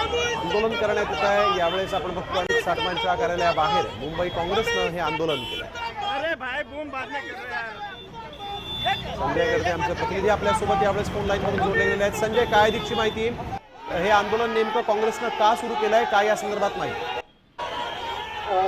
आंदोलन करण्यात येत आहे. यावेळेस आपण बघतो अमित साटमांच्या कार्यालयाबाहेर मुंबई काँग्रेसनं हे आंदोलन केलं अरे भाई बूम बाद में कर रहे यार. संजय गर्जे आमचे प्रतिनिधी आपल्यासोबत यावेळेस फोन लाईन वरून जोडले गेले आहेत. संजय काय अधिकची माहिती? हे आंदोलन नेमकं काँग्रेसनं का सुरू केलं आहे काय या संदर्भात माहिती?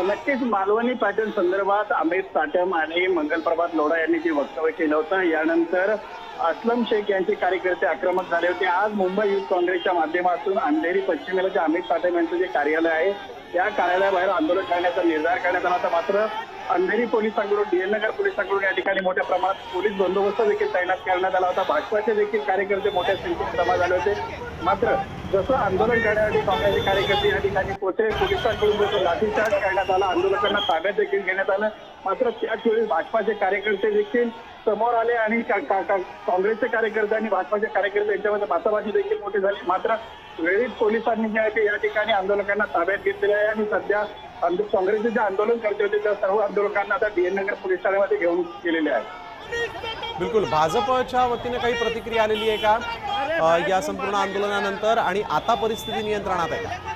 नक्कीच मालवणी पॅटर्न संदर्भात अमित साटम आणि मंगलप्रभात लोढा यांनी जे वक्तव्य केलं होतं यानंतर असलम शेख यांचे कार्यकर्ते आक्रमक झाले होते. आज मुंबई युथ काँग्रेसच्या माध्यमातून अंधेरी पश्चिमेला जे अमित पाटील यांचं जे कार्यालय आहे त्या कार्यालयाबाहेर आंदोलन करण्याचा निर्धार करण्यात आला होता. मात्र अंधेरी पोलिसांकडून डीएननगर पोलिसांकडून या ठिकाणी मोठ्या प्रमाणात पोलीस बंदोबस्त देखील तैनात करण्यात आला होता. भाजपाचे देखील कार्यकर्ते मोठ्या संख्येत जमा झाले होते. मात्र जसं आंदोलन करण्यासाठी काँग्रेसचे कार्यकर्ते या ठिकाणी पोहोचले पोलिसांकडून जसं लाठीचार्ज करण्यात आला आंदोलकांना ताब्यात देखील घेण्यात आलं. मात्र त्याच वेळी भाजपाचे कार्यकर्ते देखील समोर आले आणि काँग्रेसचे कार्यकर्ते आणि भाजपाचे कार्यकर्ते यांच्यामध्ये बाचाबाची देखील मोठी झाली. मात्र वेळीच पोलिसांनी जे आहे ते या ठिकाणी आंदोलकांना ताब्यात घेतलेले आहे आणि सध्या काँग्रेसचे जे आंदोलन करते होते त्या सर्व आंदोलकांना आता डीएन नगर पोलीस ठाण्यामध्ये घेऊन गेलेले आहे बिलकुल भाजपच्या वतीने काही प्रतिक्रिया आलेली आहे का? या संपूर्ण आंदोलनानंतर आणि आता परिस्थिती नियंत्रणात आहे का?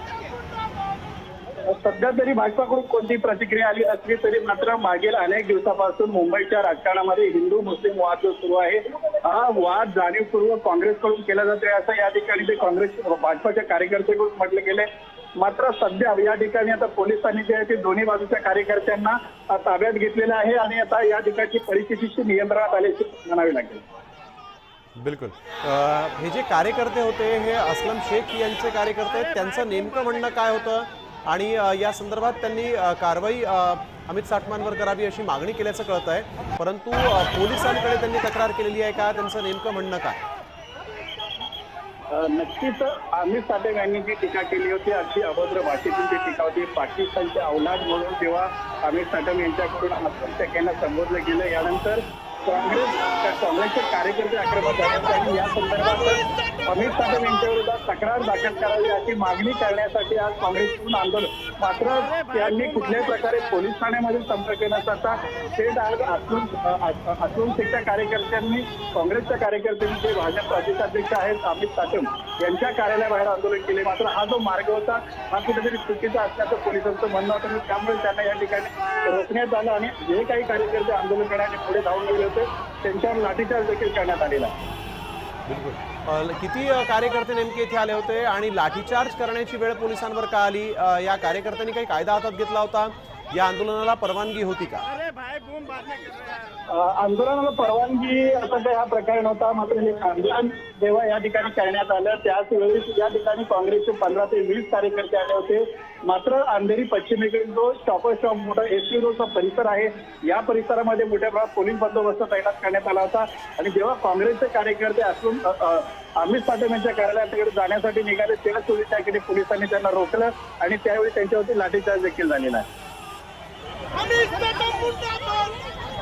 सध्या तरी भाजपाकडून कोणती प्रतिक्रिया आली नसली तरी मात्र मागील अनेक दिवसापासून मुंबईच्या राजकारणामध्ये हिंदू मुस्लिम वाद जो सुरू आहे हा वाद जाणीवपूर्वक काँग्रेसकडून केला जातोय असं या ठिकाणी ते काँग्रेस भाजपाच्या कार्यकर्त्यांकडून म्हटलं गेले मात्र सध्या या ठिकाणी आता पोलिसांनी जे आहे ते दोन्ही बाजूच्या कार्यकर्त्यांना ताब्यात घेतलेलं आहे आणि आता या ठिकाणची परिस्थितीची नियंत्रणात आल्याची म्हणावी लागेल. बिलकुल. हे जे कार्यकर्ते होते हे असलम शेख यांचे कार्यकर्ते आहेत. त्यांचं नेमकं म्हणणं काय होतं? आणि या संदर्भात त्यांनी कारवाई अमित साठमांवर करावी अशी मागणी केल्याचं कळत आहे. परंतु पोलिसांकडे त्यांनी तक्रार केलेली आहे का? त्यांचं नेमकं म्हणणं काय? नक्कीच अमित साठे यांनी जी टीका केली होती अगदी अभद्र भाषेतून जी टीका होती पाकिस्तानचे अवलाद म्हणून जेव्हा अमित साठम यांच्याकडून आत्महत्या यांना संबोधलं गेलं यानंतर काँग्रेस काँग्रेसचे कार्यकर्ते आक्रमक झाले आणि या संदर्भात अमित साठम यांच्याविरोधात तक्रार दाखल करावी अशी मागणी करण्यासाठी आज काँग्रेसकडून आंदोलन. मात्र त्यांनी कुठल्याही प्रकारे पोलीस ठाण्यामध्ये संपर्क न करता थेट आज अतुल शेखच्या कार्यकर्त्यांनी काँग्रेसच्या कार्यकर्त्यांनी जे भाजप प्रदेशाध्यक्ष आहेत अमित साटम यांच्या कार्यालयाबाहेर आंदोलन केले. मात्र हा जो मार्ग होता हा कुठेतरी चुकीचा असल्याचं पोलिसांचं म्हणणं होतं. आणि त्यामुळे त्यांना या ठिकाणी रोखण्यात आलं आणि जे काही कार्यकर्ते आंदोलन करण्याने पुढे धावून गेले होते त्यांच्यावर लाठीचार्ज देखील करण्यात आलेला आहे. बिलकुल. अ, किती कार्यकर्ते नेमके इथे आले होते आणि लाठीचार्ज करण्याची वेळ पोलिसांवर का आली? या कार्यकर्त्यांनी काही कायदा हातात घेतला होता? या आंदोलनाला परवानगी होती का? आंदोलनाला परवानगी असं काही हा प्रकार नव्हता मात्र हे आंदोलन जेव्हा या ठिकाणी करण्यात आलं त्याच वेळी या ठिकाणी काँग्रेसचे पंधरा ते वीस कार्यकर्ते आले होते. मात्र अंधेरी पश्चिमेकडील जो स्टॉपर स्टॉप मोठा एसटी रोडचा परिसर आहे या परिसरामध्ये मोठ्या प्रमाणात पोलीस बंदोबस्त तैनात करण्यात आला होता. आणि जेव्हा काँग्रेसचे कार्यकर्ते असून अमित साठे यांच्या कार्यालयाकडे जाण्यासाठी निघाले त्याच वेळी त्या ठिकाणी पोलिसांनी त्यांना रोखलं आणि त्यावेळी त्यांच्यावरती लाठीचार्ज देखील झालेला आहे.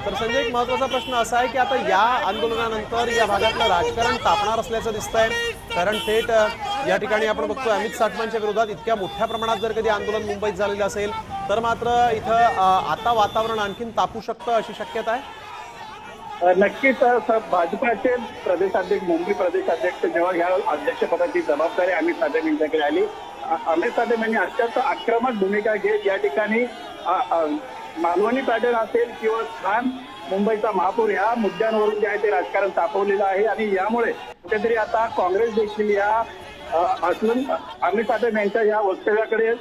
तर संजय एक महत्त्वाचा प्रश्न असा आहे की आता या आंदोलनानंतर या भागातलं राजकारण तापणार असल्याचं दिसत आहे कारण थेट या ठिकाणी आपण बघतो अमित साटमांच्या विरोधात इतक्या मोठ्या प्रमाणात जर कधी आंदोलन मुंबईत झालेलं असेल तर मात्र इथं आता वातावरण आणखीन तापू शकतं अशी शक्यता आहे? नक्कीच भाजपाचे प्रदेशाध्यक्ष मुंबई प्रदेशाध्यक्ष जेव्हा ह्या अध्यक्षपदाची जबाबदारी अमित साधेब यांच्याकडे आली. अमित साठे यांनी अत्यंत आक्रमक भूमिका घेत या ठिकाणी मालवणी पॅटर्न असेल किंवा खान मुंबईचा महापौर या मुद्द्यांवरून जे आहे ते राजकारण तापवलेलं आहे आणि यामुळे कुठेतरी आता काँग्रेस देखील या अ, असलम अमित साठे यांच्या या वक्तव्याकडे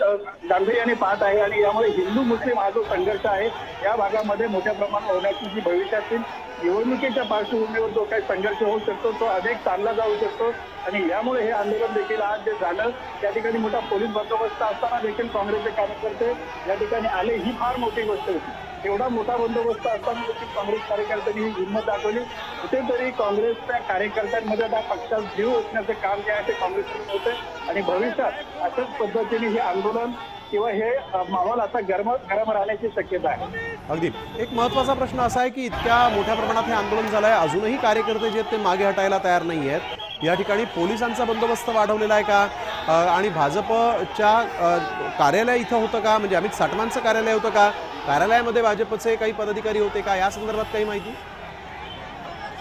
गांभीर्याने पाहत आहे आणि यामुळे हिंदू मुस्लिम हा जो संघर्ष आहे या भागामध्ये मोठ्या प्रमाणात होण्याची जी भविष्यातील निवडणुकीच्या पार्श्वभूमीवर जो काही संघर्ष होऊ शकतो तो अधिक चालला जाऊ शकतो. आणि यामुळे हे आंदोलन देखील आज जे झालं त्या ठिकाणी मोठा पोलीस बंदोबस्त असताना देखील काँग्रेसचे कार्यकर्ते या ठिकाणी आले. ही फार मोठी गोष्ट होती. एवढा मोठा बंदोबस्त असताना देखील काँग्रेस कार्यकर्त्यांनी ही हिंमत दाखवली. कुठेतरी काँग्रेसच्या कार्यकर्त्यांमध्ये त्या पक्षात जीव ओतण्याचं काम जे आहे ते काँग्रेसकडून होते आणि भविष्यात अशाच पद्धतीने हे आंदोलन किंवा हे माहोल आता गरम गरम राहण्याची शक्यता आहे. अगदी. एक महत्त्वाचा प्रश्न असा आहे की इतक्या मोठ्या प्रमाणात हे आंदोलन झालं आहे अजूनही कार्यकर्ते जे आहेत ते मागे हटायला तयार नाही आहेत. या ठिकाणी पोलिसांचा बंदोबस्त वाढवलेला आहे का? आणि भाजपच्या कार्यालय इथं होतं का? म्हणजे अमित साटमांचं कार्यालय होतं का? कार्यालयामध्ये भाजपचे काही पदाधिकारी होते का? या संदर्भात काही माहिती?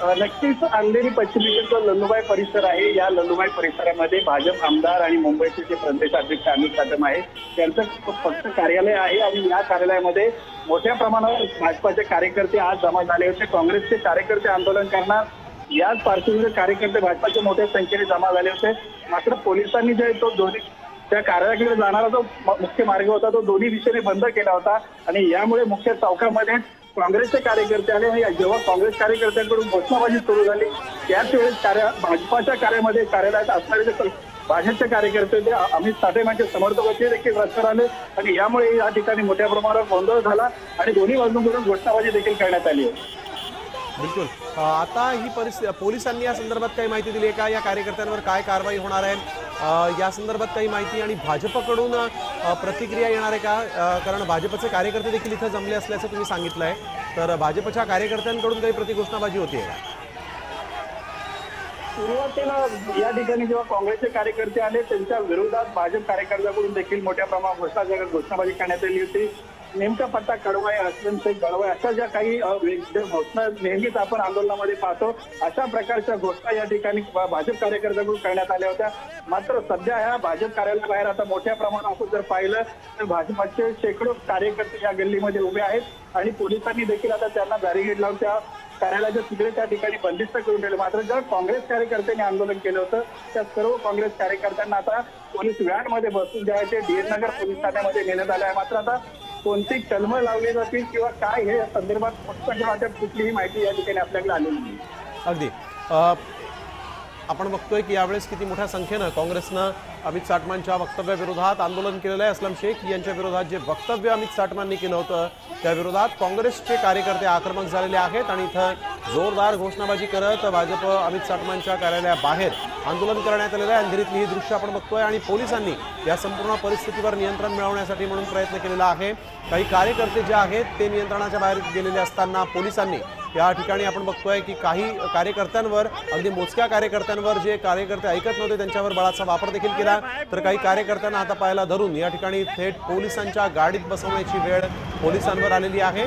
नक्कीच अंधेरी पश्चिमेचा लल्लूबाई परिसर आहे. या लल्लूबाई परिसरामध्ये भाजप आमदार आणि मुंबईचे जे प्रदेश अध्यक्ष अमित कदम आहे त्यांचं फक्त कार्यालय आहे आणि या कार्यालयामध्ये मोठ्या प्रमाणावर भाजपाचे कार्यकर्ते आज जमा झाले होते. काँग्रेसचे कार्यकर्ते आंदोलन करणार याच पार्श्वभूमीवर कार्यकर्ते भाजपाचे मोठ्या संख्येने जमा झाले होते. मात्र पोलिसांनी जे तो दोन्ही त्या कार्यालयाकडे जाणारा जो मुख्य मार्ग होता तो दोन्ही दिशेने बंद केला होता. आणि यामुळे मुख्य चौकामध्ये काँग्रेसचे कार्यकर्ते आले आणि जेव्हा काँग्रेस कार्यकर्त्यांकडून घोषणाबाजी सुरू झाली त्याच वेळेस कार्य भाजपाच्या कार्यामध्ये कार्यालयात असणारे जे भाजपचे कार्यकर्ते ते अमित साठे यांच्या समर्थकाचे देखील रस्त्यावर आले आणि यामुळे या ठिकाणी मोठ्या प्रमाणावर गोंधळ झाला आणि दोन्ही बाजूंकडून घोषणाबाजी देखील करण्यात आली आहे. बिलकुल. आता ही परिस्थिती पोलिसांनी या संदर्भात काही माहिती दिली आहे का? या कार्यकर्त्यांवर काय कारवाई होणार आहे? या संदर्भात काही माहिती आणि भाजपकडून प्रतिक्रिया येणार आहे का? कारण भाजपचे कार्यकर्ते देखील इथं जमले असल्याचं तुम्ही सांगितलं आहे तर भाजपच्या कार्यकर्त्यांकडून काही प्रतिघोषणाबाजी होती सुरुवातीला या ठिकाणी जेव्हा काँग्रेसचे कार्यकर्ते आले त्यांच्या विरोधात भाजप कार्यकर्त्यांकडून देखील मोठ्या प्रमाणात घोषणा घोषणाबाजी करण्यात आली होती. नेमका पत्ता कडवाय अस्लम शेख गडवाय अशा ज्या काही म्हणजे घोषणा नेहमीच आपण आंदोलनामध्ये पाहतो अशा प्रकारच्या घोषणा या ठिकाणी भाजप कार्यकर्त्यांकडून करण्यात आल्या होत्या. मात्र सध्या ह्या भाजप कार्यालयाबाहेर आता मोठ्या प्रमाणात आपण जर पाहिलं तर भाजपाचे शेकडो कार्यकर्ते या गल्लीमध्ये उभे आहेत आणि पोलिसांनी देखील आता त्यांना बॅरिगेड लावून त्या कार्यालयाच्या तिकडे त्या ठिकाणी बंदिस्त करून ठेवले. मात्र ज्या काँग्रेस कार्यकर्त्यांनी आंदोलन केलं होतं त्या सर्व काँग्रेस कार्यकर्त्यांना आता पोलीस व्हॅनमध्ये बसून जे आहे ते डीएन नगर पोलीस ठाण्यामध्ये नेण्यात आलं आहे. मात्र आता कोणती कलमं लावली जातील किंवा काय हे या संदर्भात फक्त वाटत कुठलीही माहिती या ठिकाणी आपल्याकडे आलेली नाही. अगदी. आपण बघतोय की यावेळेस किती मोठ्या संख्येनं काँग्रेसनं अमित साटमांच्या वक्तव्याविरोधात आंदोलन केलेलं आहे. असलम शेख यांच्या विरोधात जे वक्तव्य अमित साटमांनी केलं होतं त्या विरोधात काँग्रेसचे कार्यकर्ते आक्रमक झालेले आहेत आणि इथं जोरदार घोषणाबाजी करत भाजप अमित साटमांच्या कार्यालयाबाहेर आंदोलन करण्यात आलेलं आहे. अंधेरीतली ही दृश्य आपण बघतोय आणि पोलिसांनी या संपूर्ण परिस्थितीवर नियंत्रण मिळवण्यासाठी म्हणून प्रयत्न केलेला आहे. काही कार्यकर्ते जे आहेत ते नियंत्रणाच्या बाहेर गेलेले असताना पोलिसांनी या ठिकाणी आपण बघतोय की काही कार्यकर्त्यांवर अगदी मोजक्या कार्यकर्त्यांवर जे कार्यकर्ते ऐकत नव्हते त्यांच्यावर बळाचा वापर देखील केला. तर काही कार्यकर्त्यांना आता पाहायला धरून या ठिकाणी थेट पोलिसांच्या गाडीत बसवण्याची वेळ पोलिसांवर आलेली आहे.